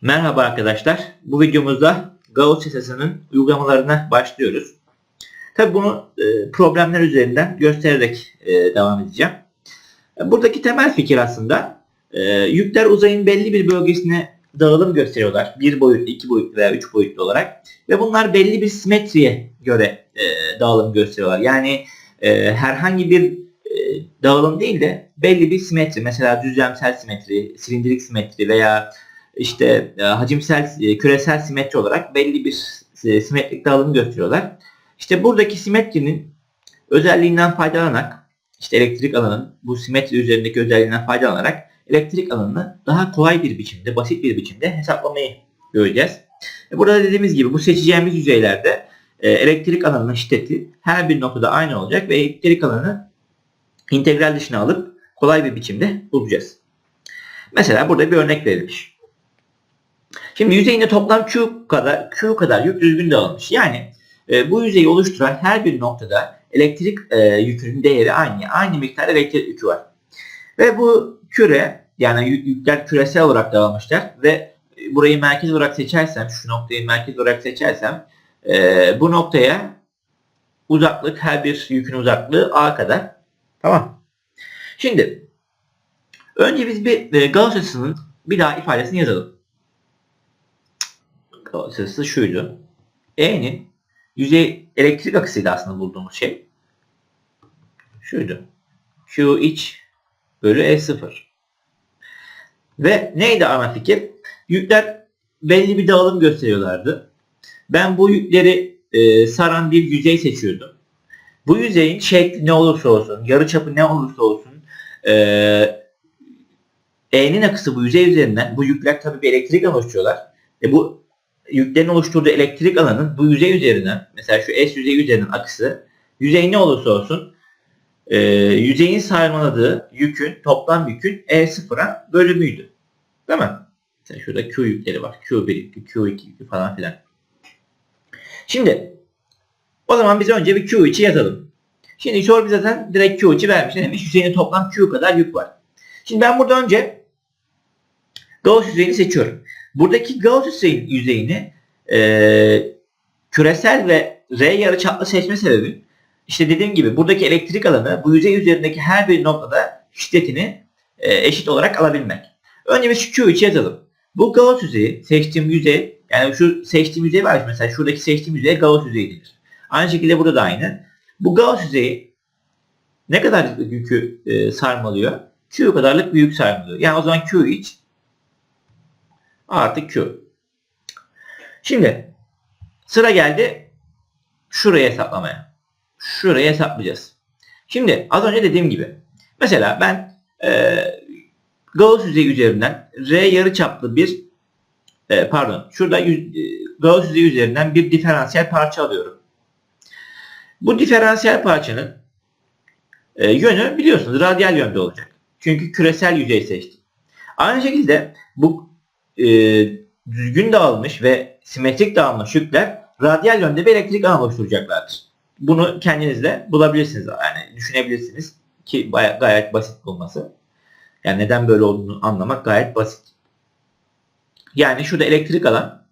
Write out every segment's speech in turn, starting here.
Merhaba arkadaşlar. Bu videomuzda Gauss yasasının uygulamalarına başlıyoruz. Tabi bunu e, problemler üzerinden göstererek e, devam edeceğim. Buradaki temel fikir aslında e, yükler uzayın belli bir bölgesine dağılım gösteriyorlar. Bir boyutlu, iki boyutlu veya üç boyutlu olarak. Ve bunlar belli bir simetriye göre e, dağılım gösteriyorlar. Yani herhangi bir dağılım değil de belli bir simetri. Mesela düzlemsel simetri, silindirik simetri veya işte e, hacimsel, e, küresel simetri olarak belli bir e, simetrik dağılım gösteriyorlar. İşte buradaki simetrinin özelliğinden faydalanarak işte elektrik alanının bu simetri üzerindeki özelliğinden faydalanarak elektrik alanını daha kolay bir biçimde, basit bir biçimde hesaplamayı göreceğiz. Burada dediğimiz gibi bu seçeceğimiz yüzeylerde elektrik alanının şiddeti her bir noktada aynı olacak ve elektrik alanı integral dışına alıp kolay bir biçimde bulacağız. Mesela burada bir örnek verilmiş. Şimdi yüzeyinde toplam Q kadar Q kadar yük düzgün dağılmış. Yani e, bu yüzeyi oluşturan her bir noktada elektrik e, yükünün değeri aynı. Aynı miktar elektrik yükü var. Ve bu küre yani yük- yükler küresel olarak dağılmışlar ve burayı merkez olarak seçersem, şu noktayı merkez olarak seçersem e, bu noktaya uzaklık her bir yükün uzaklığı A kadar. Tamam. Şimdi önce biz bir e, Gauss açısının bir daha ifadesini yazalım. Açısı şuydu. E'nin yüzey elektrik akısıydı aslında bulduğumuz şey. Şuydu. Q iç bölü E0. Ve neydi ana fikir? Yükler belli bir dağılım gösteriyorlardı. Ben bu yükleri e, saran bir yüzey seçiyordum. Bu yüzeyin şekli ne olursa olsun, yarıçapı ne olursa olsun e, E'nin akısı bu yüzey üzerinden bu yükler tabii bir elektrik oluşturuyorlar. E bu yüklerin oluşturduğu elektrik alanın bu yüzey üzerinden mesela şu S yüzeyi üzerinden akısı yüzey ne olursa olsun e, yüzeyin sarmaladığı yükün toplam yükün E0'a bölümüydü. Değil mi? Mesela şurada Q yükleri var. Q1 yükü, Q2 yükü falan filan. Şimdi o zaman biz önce bir Q3'ü yazalım. Şimdi soru bize zaten direkt Q3'ü vermiş. Ne demiş? Yüzeyinde toplam Q kadar yük var. Şimdi ben burada önce Gauss yüzeyini seçiyorum. Buradaki Gauss yüzeyin- yüzeyini e, küresel ve R yarıçaplı seçme sebebim işte dediğim gibi buradaki elektrik alanı bu yüzey üzerindeki her bir noktada şiddetini e, eşit olarak alabilmek. Önce biz şu Q3'ü yazalım. Bu Gauss yüzeyi seçtiğim yüzey yani şu seçtiğim yüzey var mesela şuradaki seçtiğim yüzey Gauss yüzeyi denir. Aynı şekilde burada da aynı. Bu Gauss yüzeyi ne kadar yükü e, sarmalıyor? Q kadarlık bir yük sarmalıyor. Yani o zaman Q iç artı Q. Şimdi sıra geldi şuraya hesaplamaya. Şuraya hesaplayacağız. Şimdi az önce dediğim gibi mesela ben e, Gauss yüzeyi üzerinden R yarıçaplı bir e, pardon şurada yüz, e, Gauss yüzeyi üzerinden bir diferansiyel parça alıyorum. Bu diferansiyel parçanın e, yönü biliyorsunuz radyal yönde olacak. Çünkü küresel yüzey seçtim. Aynı şekilde bu e, düzgün dağılmış ve simetrik dağılmış yükler radyal yönde bir elektrik alan oluşturacaklardır. Bunu kendiniz de bulabilirsiniz. Yani düşünebilirsiniz ki baya- gayet basit bulması. Yani neden böyle olduğunu anlamak gayet basit. Yani şurada elektrik alan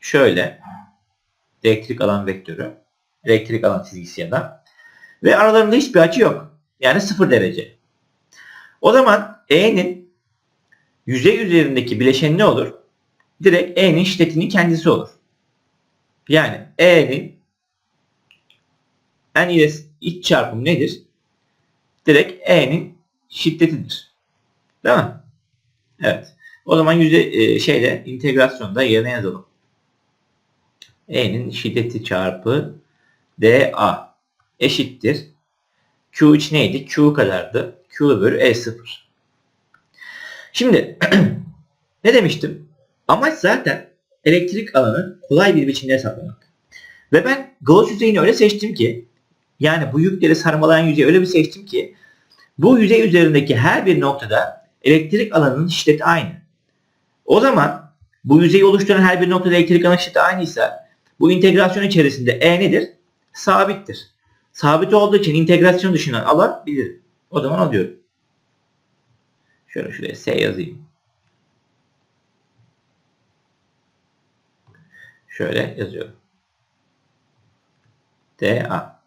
şöyle elektrik alan vektörü elektrik alan çizgisi ya da ve aralarında hiçbir açı yok. Yani 0 derece. O zaman E'nin yüzey üzerindeki bileşeni ne olur? Direkt E'nin şiddetinin kendisi olur. Yani E'nin en ile iç çarpımı nedir? Direkt E'nin şiddetidir. Değil mi? Evet. O zaman yüzey e, şeyde integrasyonda yerine yazalım. E'nin şiddeti çarpı dA eşittir. Q3 neydi? Q kadardı. Q bölü E0. Şimdi ne demiştim? Amaç zaten elektrik alanı kolay bir biçimde hesaplamak. Ve ben Gauss yüzeyini öyle seçtim ki yani bu yükleri sarmalayan yüzeyi öyle bir seçtim ki bu yüzey üzerindeki her bir noktada elektrik alanının şiddeti aynı. O zaman bu yüzeyi oluşturan her bir noktada elektrik alanı şiddeti aynıysa bu integrasyon içerisinde E nedir? Sabittir. Sabit olduğu için integrasyon dışına alabilirim. O zaman alıyorum. Şöyle şuraya S yazayım. Şöyle yazıyorum. DA.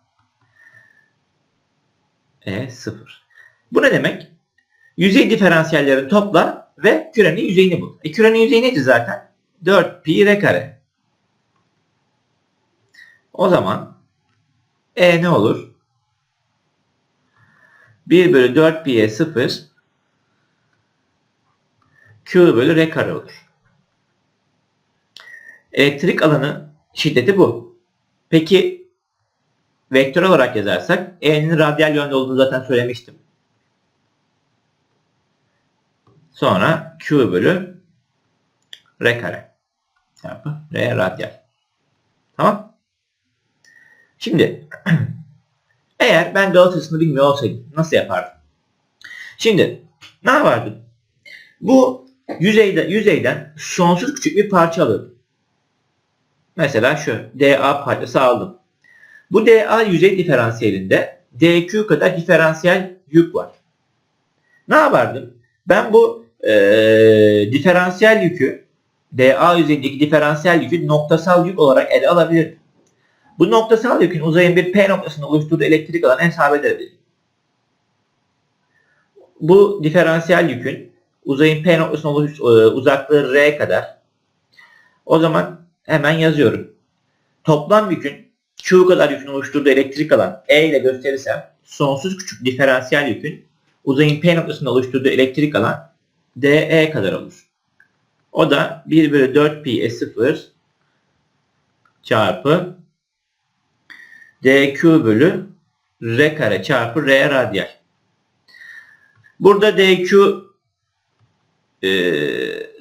E0. Bu ne demek? Yüzey diferansiyelleri topla ve kürenin yüzeyini bul. E, kürenin yüzeyi neydi zaten? 4 pi r kare. O zaman E ne olur? 1 bölü 4 pi'ye 0 Q bölü R kare olur. Elektrik alanı şiddeti bu. Peki vektör olarak yazarsak E'nin radyal yönde olduğunu zaten söylemiştim. Sonra Q bölü R kare çarpı R radyal. Tamam. Şimdi eğer ben Galatasaray'ını bilmiyor olsaydım nasıl yapardım? Şimdi ne yapardım? Bu yüzeyde, yüzeyden sonsuz küçük bir parça alırdım. Mesela şu DA parçası aldım. Bu DA yüzey diferansiyelinde DQ kadar diferansiyel yük var. Ne yapardım? Ben bu e, diferansiyel yükü DA yüzeyindeki diferansiyel yükü noktasal yük olarak ele alabilirdim. Bu noktasal yükün uzayın bir P noktasında oluşturduğu elektrik alanı hesap edebilirim. Bu diferansiyel yükün uzayın P noktasına oluş, e, uzaklığı R kadar. O zaman hemen yazıyorum. Toplam yükün Q kadar yükün oluşturduğu elektrik alan E ile gösterirsem sonsuz küçük diferansiyel yükün uzayın P noktasında oluşturduğu elektrik alan DE kadar olur. O da 1 bölü 4 pi E0 çarpı dq bölü r kare çarpı r radyal. Burada dq e,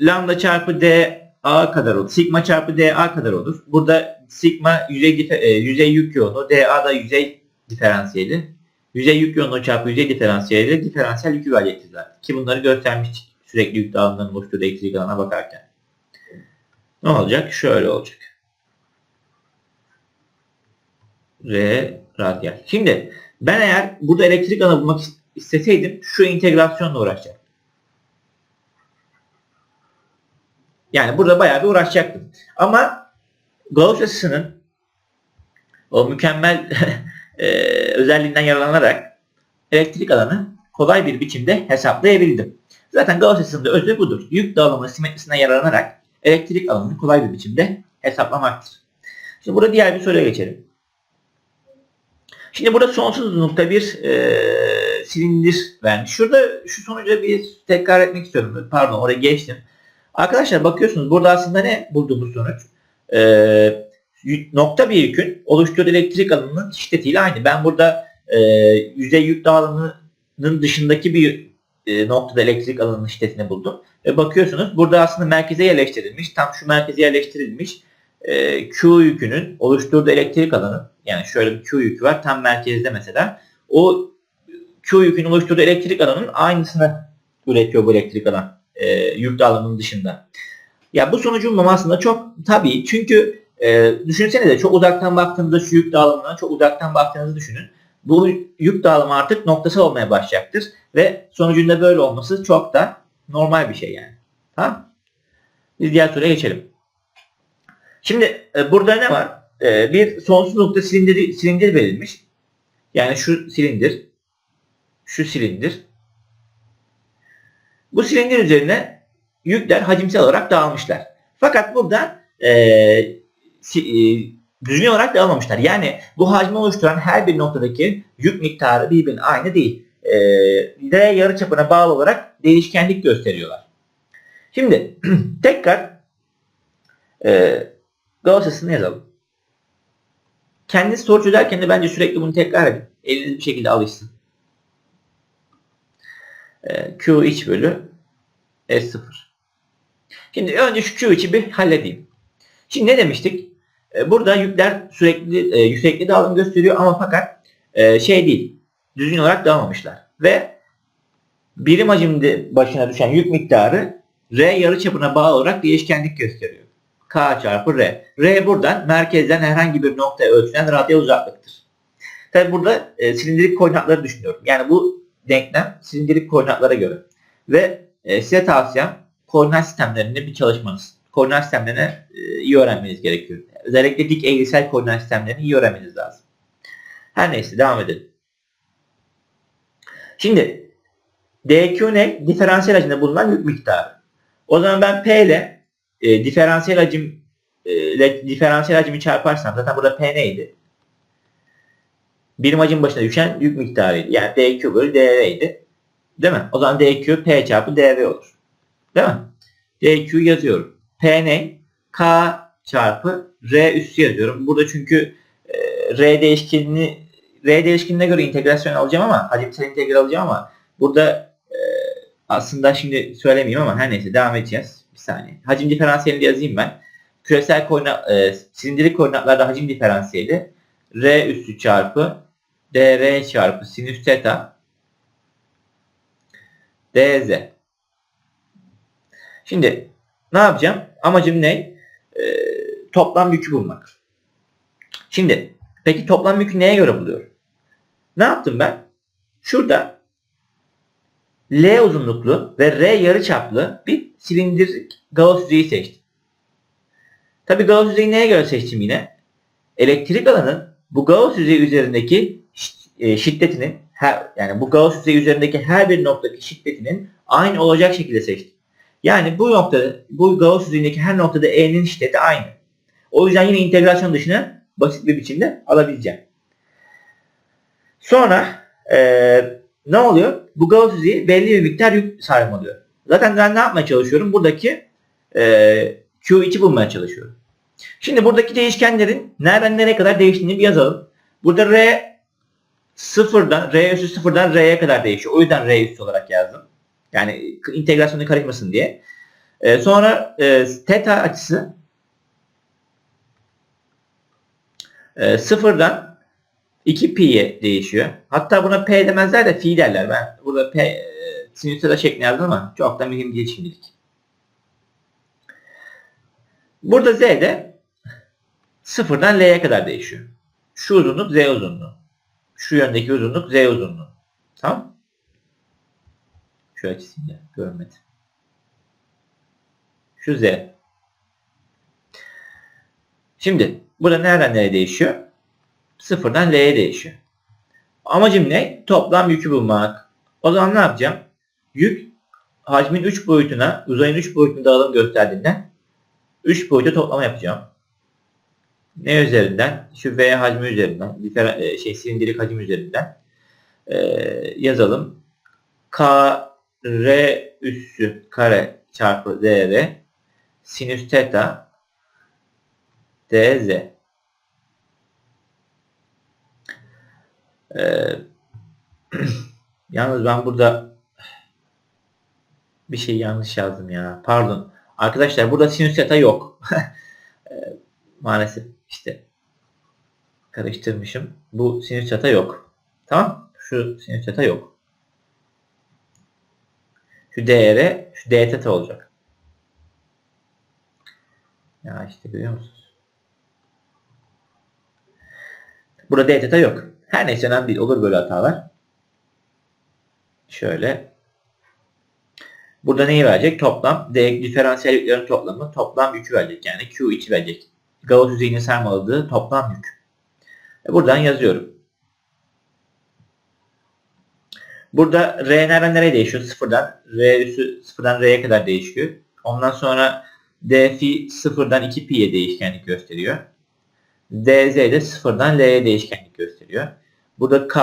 lambda çarpı dA kadar olur. Sigma çarpı dA kadar olur. Burada sigma yüzey, e, yüzey yük yoğunluğu, dA da yüzey diferansiyeli. Yüzey yük yoğunluğu çarpı yüzey diferansiyeli diferansiyel yükü verecektir zaten. Ki bunları göstermiştik sürekli yük dağılımlarının oluşturduğu elektrik alana bakarken. Ne olacak? Şöyle olacak. R radyal. Şimdi ben eğer burada elektrik alanı bulmak isteseydim şu integrasyonla uğraşacaktım. Yani burada bayağı bir uğraşacaktım. Ama Gauss açısının o mükemmel e, özelliğinden yararlanarak elektrik alanı kolay bir biçimde hesaplayabildim. Zaten Gauss açısının da özü budur. Yük dağılımı simetrisine yararlanarak elektrik alanını kolay bir biçimde hesaplamaktır. Şimdi burada diğer bir soruya geçelim. Şimdi burada sonsuz uzunlukta bir e, silindir vermiş. Şurada şu sonucu bir tekrar etmek istiyorum. Pardon oraya geçtim. Arkadaşlar bakıyorsunuz burada aslında ne bulduğumuz sonuç? E, nokta bir yükün oluşturduğu elektrik alanının şiddetiyle aynı. Ben burada e, yüzey yük dağılımının dışındaki bir e, noktada elektrik alanının şiddetini buldum. Ve bakıyorsunuz burada aslında merkeze yerleştirilmiş. Tam şu merkeze yerleştirilmiş e, Q yükünün oluşturduğu elektrik alanı yani şöyle bir Q yükü var tam merkezde mesela. O Q yükünün oluşturduğu elektrik alanının aynısını üretiyor bu elektrik alan e, yük dağılımının dışında. Ya bu sonucun bulmam aslında çok tabii çünkü e, düşünsenize çok uzaktan baktığınızda şu yük dağılımına çok uzaktan baktığınızı düşünün. Bu yük dağılımı artık noktasal olmaya başlayacaktır ve sonucunda böyle olması çok da normal bir şey yani. Tamam? Biz diğer soruya geçelim. Şimdi e, burada ne var? E, bir sonsuz nokta silindiri, silindir verilmiş. Yani şu silindir, şu silindir. Bu silindir üzerine yükler hacimsel olarak dağılmışlar. Fakat burada e, si, e, düzgün olarak dağılmamışlar. Yani bu hacmi oluşturan her bir noktadaki yük miktarı birbirine aynı değil. E, D yarıçapına bağlı olarak değişkenlik gösteriyorlar. Şimdi tekrar e, Gauss'ını yazalım. Kendiniz soru çözerken de bence sürekli bunu tekrar edin. Eliniz bir şekilde alışsın. Ee, Q iç bölü S0. Şimdi önce şu Q içi bir halledeyim. Şimdi ne demiştik? Ee, burada yükler sürekli e, yüksekli dağılım gösteriyor ama fakat e, şey değil. Düzgün olarak dağılmamışlar. Ve birim hacimde başına düşen yük miktarı R yarıçapına bağlı olarak değişkenlik gösteriyor. K çarpı R. R buradan merkezden herhangi bir noktaya ölçülen radyal uzaklıktır. Tabi burada e, silindirik koordinatları düşünüyorum. Yani bu denklem silindirik koordinatlara göre. Ve e, size tavsiyem koordinat sistemlerinde bir çalışmanız. koordinat sistemlerini e, iyi öğrenmeniz gerekiyor. Özellikle dik eğrisel koordinat sistemlerini iyi öğrenmeniz lazım. Her neyse devam edelim. Şimdi DQ ne? Diferansiyel hacimde bulunan yük miktarı. O zaman ben P ile e, diferansiyel hacim e, ile diferansiyel hacimi çarparsam zaten burada P neydi? Birim hacim başına düşen yük miktarıydı. Yani DQ bölü DV'ydi. Değil mi? O zaman DQ P çarpı DV olur. Değil mi? DQ yazıyorum. P ne? K çarpı R üssü yazıyorum. Burada çünkü e, R değişkenini R değişkenine göre integrasyon alacağım ama hacimsel integral alacağım ama burada e, aslında şimdi söylemeyeyim ama her neyse devam edeceğiz. Bir saniye. Hacim diferansiyelini yazayım ben. Küresel koordinat, e, silindirik koordinatlarda hacim diferansiyeli R üssü çarpı dr çarpı sinüs theta dz. Şimdi ne yapacağım? Amacım ne? Ee, toplam yükü bulmak. Şimdi peki toplam yükü neye göre buluyorum? Ne yaptım ben? Şurada L uzunluklu ve R yarıçaplı bir silindir Gauss yüzeyi seçtim. Tabi Gauss yüzeyi neye göre seçtim yine? Elektrik alanın bu Gauss yüzeyi üzerindeki e, şiddetinin her, yani bu Gauss yüzeyi üzerindeki her bir noktadaki şiddetinin aynı olacak şekilde seçtim. Yani bu noktada bu Gauss yüzeyindeki her noktada E'nin şiddeti aynı. O yüzden yine integrasyon dışına basit bir biçimde alabileceğim. Sonra e, ne oluyor? Bu Gauss yüzeyi belli bir miktar yük sarmalıyor. Zaten ben ne yapmaya çalışıyorum? Buradaki e, Q2 bulmaya çalışıyorum. Şimdi buradaki değişkenlerin nereden nereye kadar değiştiğini bir yazalım. Burada R sıfırdan, R üssü sıfırdan R'ye kadar değişiyor. O yüzden R üssü olarak yazdım. Yani integrasyonu karışmasın diye. E, sonra e, teta açısı e, sıfırdan 2 pi'ye değişiyor. Hatta buna p demezler de fi derler. Ben burada p e, sinüs theta şeklinde yazdım ama çok da mühim değil şimdilik. Burada z de sıfırdan l'ye kadar değişiyor. Şu uzunluk z uzunluğu. Şu yöndeki uzunluk z uzunluğu. Tamam Şu açısıyla görmedi. Şu z. Şimdi burada nereden nereye değişiyor? Sıfırdan l'ye değişiyor. Amacım ne? Toplam yükü bulmak. O zaman ne yapacağım? Yük hacmin 3 boyutuna, uzayın 3 boyutuna dağılım gösterdiğinden 3 boyuta toplama yapacağım. Ne üzerinden? Şu V hacmi üzerinden, e, şey silindirik hacim üzerinden e, yazalım. K R üssü kare çarpı dr sinüs theta dz. Ee, yalnız ben burada bir şey yanlış yazdım ya. Pardon. Arkadaşlar burada sinüs theta yok. ee, maalesef işte karıştırmışım. Bu sinüs theta yok. Tamam? Şu sinüs theta yok. Şu değere şu d theta olacak. Ya işte görüyor musunuz? Burada d theta yok. Her neyse önemli değil. Olur böyle hatalar. Şöyle. Burada neyi verecek? Toplam. D diferansiyel yüklerin toplamı toplam yükü verecek. Yani Q2 verecek. Gauss yüzeyini sarmaladığı toplam yük. E buradan yazıyorum. Burada R nereden nereye değişiyor? Sıfırdan. R üssü sıfırdan R'ye kadar değişiyor. Ondan sonra D fi sıfırdan 2 pi'ye değişkenlik gösteriyor. DZ de sıfırdan L'ye değişkenlik gösteriyor. Burada K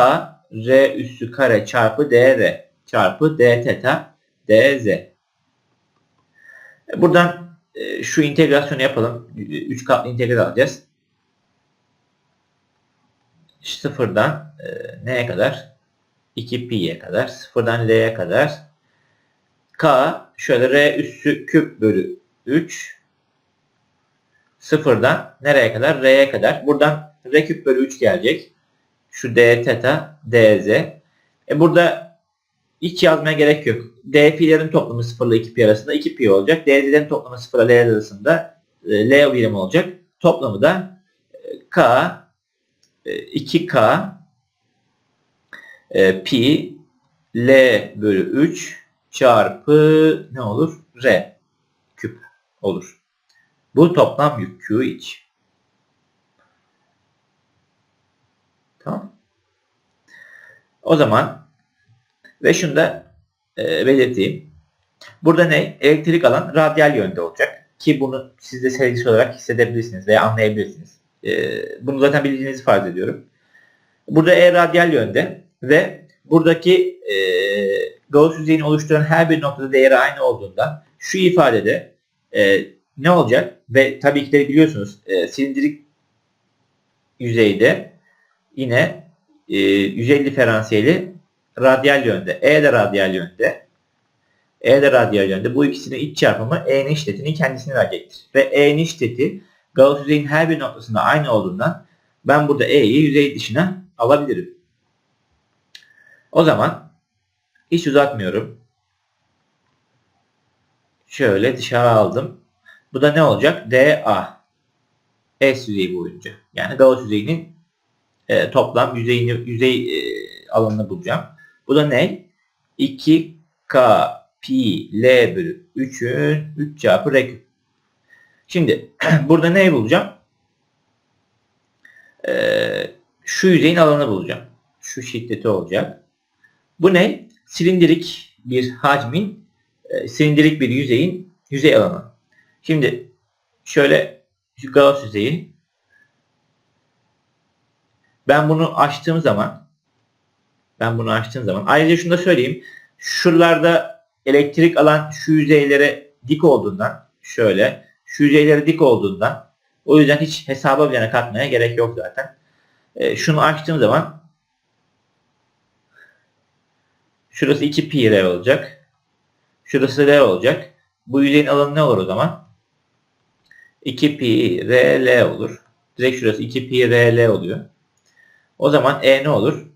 R üssü kare çarpı DR çarpı D theta DZ. Buradan e, şu integrasyonu yapalım. 3 katlı integral alacağız. Sıfırdan e, neye kadar? 2 pi'ye kadar. Sıfırdan L'ye kadar. K şöyle R üssü küp bölü 3 sıfırdan nereye kadar? R'ye kadar. Buradan R küp bölü 3 gelecek. Şu D theta dz. E burada hiç yazmaya gerek yok. D fi'lerin toplamı 0 ile 2 pi arasında 2 pi olacak. Dz'lerin toplamı 0 ile L arasında e, L birim olacak. Toplamı da e, K 2K e, pi L bölü 3 çarpı ne olur? R küp olur. Bu toplam yük Q iç. Tamam. O zaman ve şunu da e, belirteyim. Burada ne? Elektrik alan radyal yönde olacak. Ki bunu siz de seyircisi olarak hissedebilirsiniz veya anlayabilirsiniz. E, bunu zaten bildiğinizi farz ediyorum. Burada E radyal yönde ve buradaki e, Gauss yüzeyini oluşturan her bir noktada değeri aynı olduğundan şu ifadede e, ne olacak? Ve tabii ki de biliyorsunuz e, silindirik yüzeyde yine e, yüzey diferansiyeli radyal yönde. E de radyal yönde. E de radyal yönde. Bu ikisinin iç çarpımı E'nin işletini kendisine verecektir. Ve E'nin işleti Gauss yüzeyin her bir noktasında aynı olduğundan ben burada E'yi yüzey dışına alabilirim. O zaman hiç uzatmıyorum. Şöyle dışarı aldım. Bu da ne olacak? DA. S yüzeyi boyunca. Yani Gauss yüzeyinin e, toplam yüzeyini, yüzey e, alanını bulacağım. Bu da ne? 2K pi L bölü 3'ün 3 çarpı R küp. Şimdi burada neyi bulacağım? Ee, şu yüzeyin alanını bulacağım. Şu şiddeti olacak. Bu ne? Silindirik bir hacmin, e, silindirik bir yüzeyin yüzey alanı. Şimdi şöyle şu Gauss yüzeyi ben bunu açtığım zaman ben bunu açtığım zaman ayrıca şunu da söyleyeyim. Şuralarda elektrik alan şu yüzeylere dik olduğundan şöyle şu yüzeylere dik olduğundan o yüzden hiç hesaba bile katmaya gerek yok zaten. E, şunu açtığım zaman şurası 2 pi r olacak. Şurası r olacak. Bu yüzeyin alanı ne olur o zaman? 2 pi r l olur. Direkt şurası 2 pi r l oluyor. O zaman e ne olur?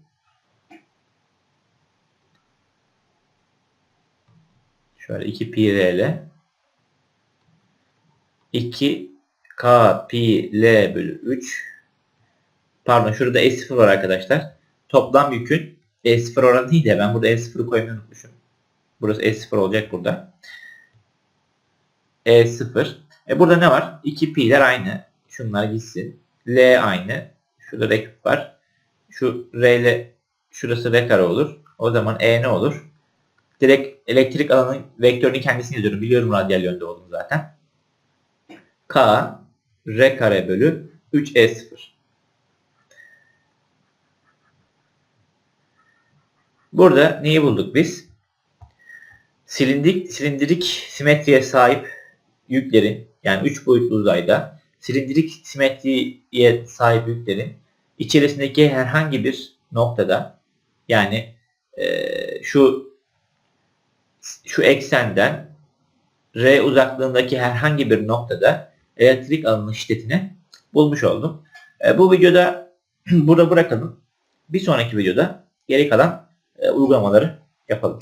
Şöyle 2 pi r l 2 k pi l bölü 3 pardon şurada E0 var arkadaşlar. Toplam yükün E0 oranı değil de ben burada E0 koymayı unutmuşum. Burası E0 olacak burada. E0. E burada ne var? 2 pi'ler aynı. Şunlar gitsin. L aynı. Şurada R var. Şu R ile şurası R kare olur. O zaman E ne olur? Direkt elektrik alanın vektörünün kendisini yazıyorum. Biliyorum radyal yönde olduğunu zaten. K R kare bölü 3E0. Burada neyi bulduk biz? Silindik, silindirik simetriye sahip yüklerin yani 3 boyutlu uzayda silindirik simetriye sahip yüklerin içerisindeki herhangi bir noktada yani e, şu şu eksenden R uzaklığındaki herhangi bir noktada elektrik alanı şiddetini bulmuş oldum. E, bu videoda burada bırakalım. Bir sonraki videoda geri kalan e, uygulamaları yapalım.